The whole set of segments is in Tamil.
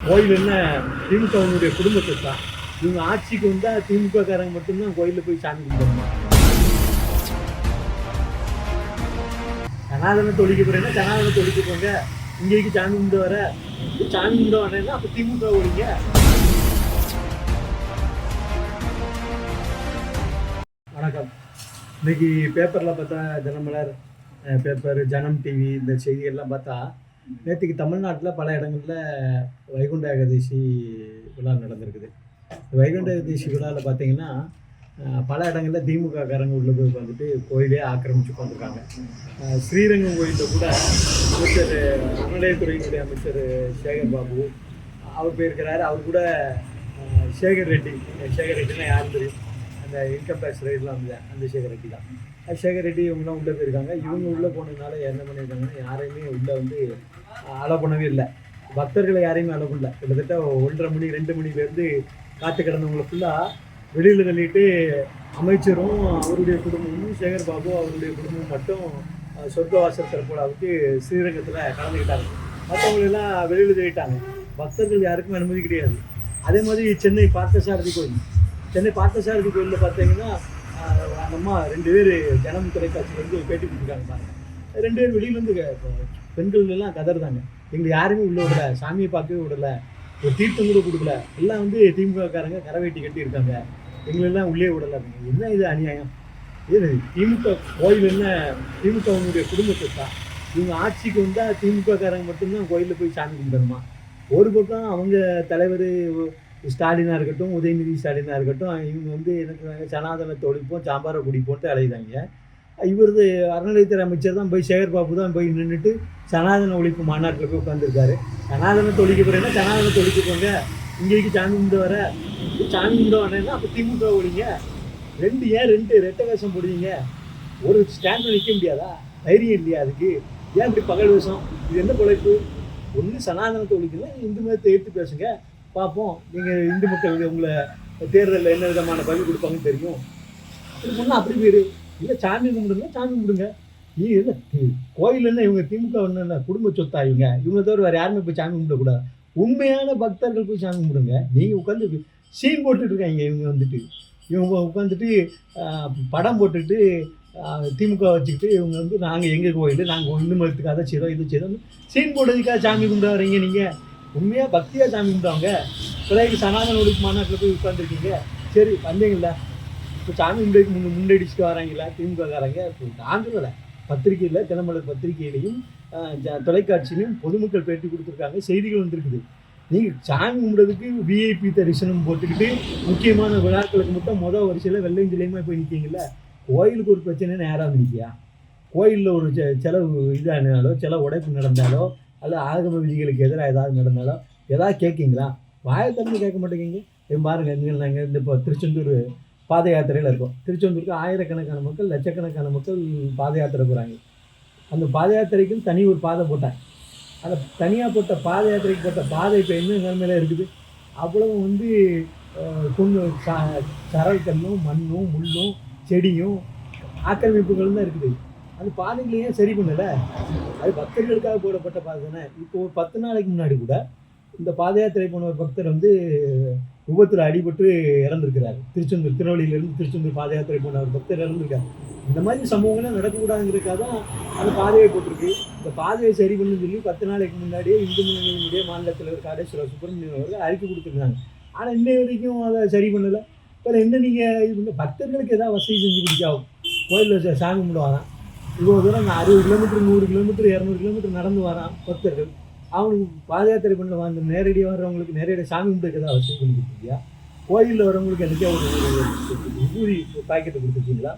கோயில் என்ன? திமுகவினுடைய குடும்பத்தை தான் இவங்க ஆட்சிக்கு வந்தா திமுகக்காரங்க மட்டும்தான் கோயிலில் போய் சாமி கும்பிடணும்? சனாதன தொழிக்க போறேன்னா சனாதன தொழிக்க போங்க. இங்கேக்கு சாமி கும்பிட்டு வர. சாமி கும்பிட வரேன்னா அப்ப திமுக ஒழிங்க வணக்கம். இன்னைக்கு பேப்பர்ல பார்த்தா தினமலர் பேப்பர் ஜனம் டிவி இந்த செய்திகள்லாம் பார்த்தா நேற்றுக்கு தமிழ்நாட்டில் பல இடங்களில் வைகுண்ட ஏகாதசி விழா நடந்திருக்குது. இந்த வைகுண்ட ஏகாதசி விழாவில் பார்த்தீங்கன்னா பல இடங்களில் திமுக காரங்க உள்ள போய் உட்காந்துட்டு கோயிலே ஆக்கிரமிச்சு உட்காந்துருக்காங்க ஸ்ரீரங்கம் கோயிலில் கூட அமைச்சர் அறநிலையத்துறையினுடைய அமைச்சர் சேகர் பாபு அவர் போயிருக்கிறாரு. அவர் கூட சேகர் ரெட்டி சேகர் ரெட்டினா யாரும் தெரியும்? அந்த இன்கம் டேக்ஸ் ரைட்லாம் வந்து அந்த சேகர் ரெட்டி தான். சேகர் ரெட்டி இவங்கலாம் உள்ளே போயிருக்காங்க. இவங்க உள்ளே போனதுனால என்ன பண்ணியிருக்காங்கன்னா யாரையுமே உள்ளே வந்து அலோ பண்ணவே இல்லை. பக்தர்களை யாரையுமே அலோ பண்ணல. கிட்டத்தட்ட ஒன்றரை மணி ரெண்டு மணிலேருந்து காத்து கிடந்தவங்களை ஃபுல்லாக வெளியில் தள்ளிட்டு அமைச்சரும் அவருடைய குடும்பமும் சேகர் பாபு அவருடைய குடும்பமும் மட்டும் அஹ், சொர்க்கவாசல் திறப்புலாவுக்கு ஸ்ரீரங்கத்தில் கலந்துக்கிட்டாங்க. மற்றவங்களெல்லாம் வெளியில் தள்ளிட்டாங்க பக்தர்கள் யாருக்கும் அனுமதி கிடையாது. அதே மாதிரி சென்னை பார்த்தசாரதி கோயில். சென்னை பார்த்தசாரதி கோயிலில் பார்த்தீங்கன்னா அந்த அம்மா ரெண்டு பேர் ஜனம் தொலைக்காட்சியிலேருந்து பேட்டி கொடுத்துருக்காங்க பாருங்க. ரெண்டு பேர் வெளியிலேருந்து பெண்கள் எல்லாம் கதறுதாங்க எங்களை யாருமே உள்ள விடல சாமியை பார்க்கவே விடல ஒரு தீர்த்தம் கூட கொடுக்கல. எல்லாம் வந்து திமுகக்காரங்க கரை கரவேட்டி கட்டி இருக்காங்க எங்களெல்லாம் உள்ளே விடல. என்ன இது அநியாயம்? இது திமுக கோயில் என்ன? திமுகவினுடைய குடும்பத்தை தான் இவங்க ஆட்சிக்கு வந்தால் திமுகக்காரங்க மட்டும்தான் கோயிலில் போய் சாமி கும்பிடணுமா? ஒரு பக்கம் அவங்க தலைவர் ஸ்டாலினாக இருக்கட்டும் உதயநிதி ஸ்டாலினாக இருக்கட்டும் இவங்க வந்து எனக்கு சனாதனத்தை ஒழிப்போம் சாம்பாரை குடிப்போன்ட்டு அலையுதாங்க இவரது அறநிலையத்துறை அமைச்சர் தான் போய் சேகர் பாபு தான் போய் நின்றுட்டு சனாதன ஒழிப்பு மாநாட்டில் போய் உட்காந்துருக்காரு சனாதனத்தை ஒழிக்க போகிறேன்னா சனாதனத்தை ஒழிக்க போங்க. இங்கேக்கு சாமி கும்பிட்டு வர. சாமி கும்பிட்டு வரேன்னா அப்போ திமுக ஒழிங்க ரெண்டு ஏன் ரெண்டு ரெட்டை வேஷம் போடுவீங்க? ஒரு ஸ்டாண்டில் நிற்க முடியாதா? தைரியம் இல்லையா அதுக்கு? ஏன் இப்படி பகல் வேஷம்? இது என்ன பிழைப்பு? ஒன்று சனாதனத்தை ஒழிக்கலாம் இந்து மதத்தை எடுத்து பேசுங்க. பார்ப்போம். நீங்கள் இந்து மக்கள் உங்களை தேர்தலில் என்ன விதமான பதிவு கொடுப்பாங்கன்னு தெரியும். அப்படி பண்ணால் அப்படி போயிரு இல்லை சாமி கும்பிடுங்க சாமி கும்பிடுங்க. நீ இல்லை கோயில் இவங்க திமுக என்ன குடும்ப சொத்தா இவங்க? இவங்க தவிர வேறு யாருமே போய் சாமி கும்பிடக்கூடாது. உண்மையான பக்தர்கள் போய் சாமி கும்பிடுங்க. நீங்கள் உட்காந்து சீன் போட்டுட்டு இருக்காங்க இவங்க வந்துட்டு. இவங்க உட்காந்துட்டு படம் போட்டுட்டு திமுக வச்சுக்கிட்டு இவங்க வந்து நாங்கள் எங்கள் கோயில் நாங்கள் இந்து மதத்துக்காக செய்கிறோம் இது செய்கிறோம் சீன் போடுறதுக்காக சாமி கும்பிட வரீங்க நீங்கள் உண்மையாக பக்தியாக சாமி கும்பிடுவாங்க பிள்ளைக்கு சனாதன ஒழிப்பு மாநாட்டில் போய் உட்காந்துருக்கீங்க சரி வந்தீங்களா இப்போ சாமி கும்பிடுக்கு முன் முன்னடிச்சுட்டு வராங்களா திமுகக்காரங்க இப்போ நான் சொல்லலை. பத்திரிகையில் தினமலர் பத்திரிகையிலையும் தொலைக்காட்சியிலையும் பொதுமக்கள் பேட்டி கொடுத்துருக்காங்க. செய்திகள் வந்திருக்குது. நீங்கள் சாமி கும்பிடுறதுக்கு விஐபி தரிசனம் போட்டுக்கிட்டு முக்கியமான விழாக்களுக்கு மட்டும் மொதல் வரிசையில் வெள்ளையஞ்சிலையுமா போய் நிற்கீங்களா கோயிலுக்கு ஒரு பிரச்சனை நேராக நிற்கியா கோயிலில் ஒரு செலவு இதானாலோ செலவு உடைப்பு நடந்தாலோ அல்லது ஆகம விதிகளுக்கு எதிராக ஏதாவது நடந்தாலும் ஏதாவது கேட்கீங்களா? வாயை திறந்து கேட்க மாட்டேங்கிங்க இப்போ பாருங்கள் இங்கே நாங்கள் இந்த இப்போ திருச்செந்தூர் பாத யாத்திரையில் இருக்கோம். திருச்செந்தூருக்கு ஆயிரக்கணக்கான மக்கள் லட்சக்கணக்கான மக்கள் பாத யாத்திரை போகிறாங்க அந்த பாத யாத்திரைக்கும் தனி ஒரு பாதை போட்டேன் அந்த தனியாக போட்ட பாத யாத்திரைக்கு போட்ட பாதை இப்போ என்ன நிலைமையில இருக்குது? அவ்வளவு வந்து கொண்டு சரல் கல்லும் மண்ணும் முள்ளும் செடியும் ஆக்கிரமிப்புகளும் தான் இருக்குது. அது பாதைகளை ஏன் சரி பண்ணல. அது பக்தர்களுக்காக போடப்பட்ட பாதை தானே. இப்போ ஒரு பத்து நாளைக்கு முன்னாடி கூட இந்த பாத யாத்திரை போன ஒரு பக்தர் வந்து விபத்தில் அடிபட்டு இறந்துருக்கிறாரு. திருச்செந்தூர் திருவள்ளியிலேருந்து திருச்செந்தூர் பாத யாத்திரை போன ஒரு பக்தர் இறந்துருக்காரு. இந்த மாதிரி சம்பவங்கள்லாம் நடக்கக்கூடாதுங்கிறதுக்காக தான் அந்த பாதையை போட்டிருக்கு. இந்த பாதையை சரி பண்ணு சொல்லி பத்து நாளைக்கு முன்னாடியே இந்து முன்னணியினுடைய மாநில தலைவர் காடேஸ்வர சுப்பிரமணியன் அவர்கள் அறிக்கை கொடுத்துருக்காங்க ஆனால் இன்னை வரைக்கும் அதை சரி பண்ணலை. இப்போ என்ன நீங்கள் இது பண்ண பக்தர்களுக்கு எதாவது வசதி செஞ்சு பிடிக்காகும் கோயிலில் சாமி கும்பிடுவாங்க இவ்வளோ தூரம் நான் அறுபது கிலோமீட்டர் நூறு கிலோமீட்டர் இரநூறு கிலோமீட்டர் நடந்து வரான் பக்தர்கள் அவனுக்கு பாத யாத்திரை பண்ண வந்து நேரடியாக வர்றவங்களுக்கு நேரடியாக சாமி கும்பிட்டு ஏதாவது வசதி பண்ணி கொடுத்துருக்கியா கோயிலில் வரவங்களுக்கு எனக்கே ஒரு ஊரி பாக்கெட்டை கொடுத்துருக்கீங்களா?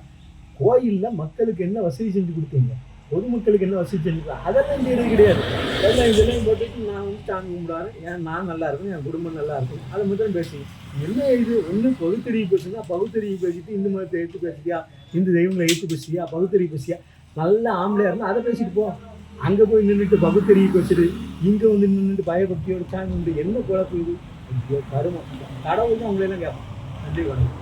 கோயிலில் மக்களுக்கு என்ன வசதி செஞ்சு கொடுத்தீங்க? பொதுமக்களுக்கு என்ன வசதி செஞ்சு அதெல்லாம் செய்யறது கிடையாது. எல்லாம் இதெல்லாம் போட்டுட்டு நான் வந்து சாமி கும்பிடாரு ஏன் நான் நல்லா இருக்கணும் என் குடும்பம் நல்லா இருக்கும் அதை மட்டும் பேசுங்க என்ன இது? ஒன்றும் பகுத்தறிவு பேசுனா பகுத்தறிவு பேசிட்டு இந்து மதத்தை எடுத்து பேசுறியா இந்து தெய்வங்களை எடுத்து பேசுறியா பகுத்தறிவு பேசியா நல்ல ஆம்பளையா இருந்தால் அதை பேசிட்டு போ. அங்கே போய் நின்றுட்டு பகுத்தறிவு வச்சுட்டு இங்கே வந்து நின்றுட்டு பயபக்தியோட சாமி வந்து என்ன குழப்பம் இது? ஐயோ, கருமம். கடவுள் தான் உங்களெல்லாம் கேட்பான் நன்றி வணக்கம்.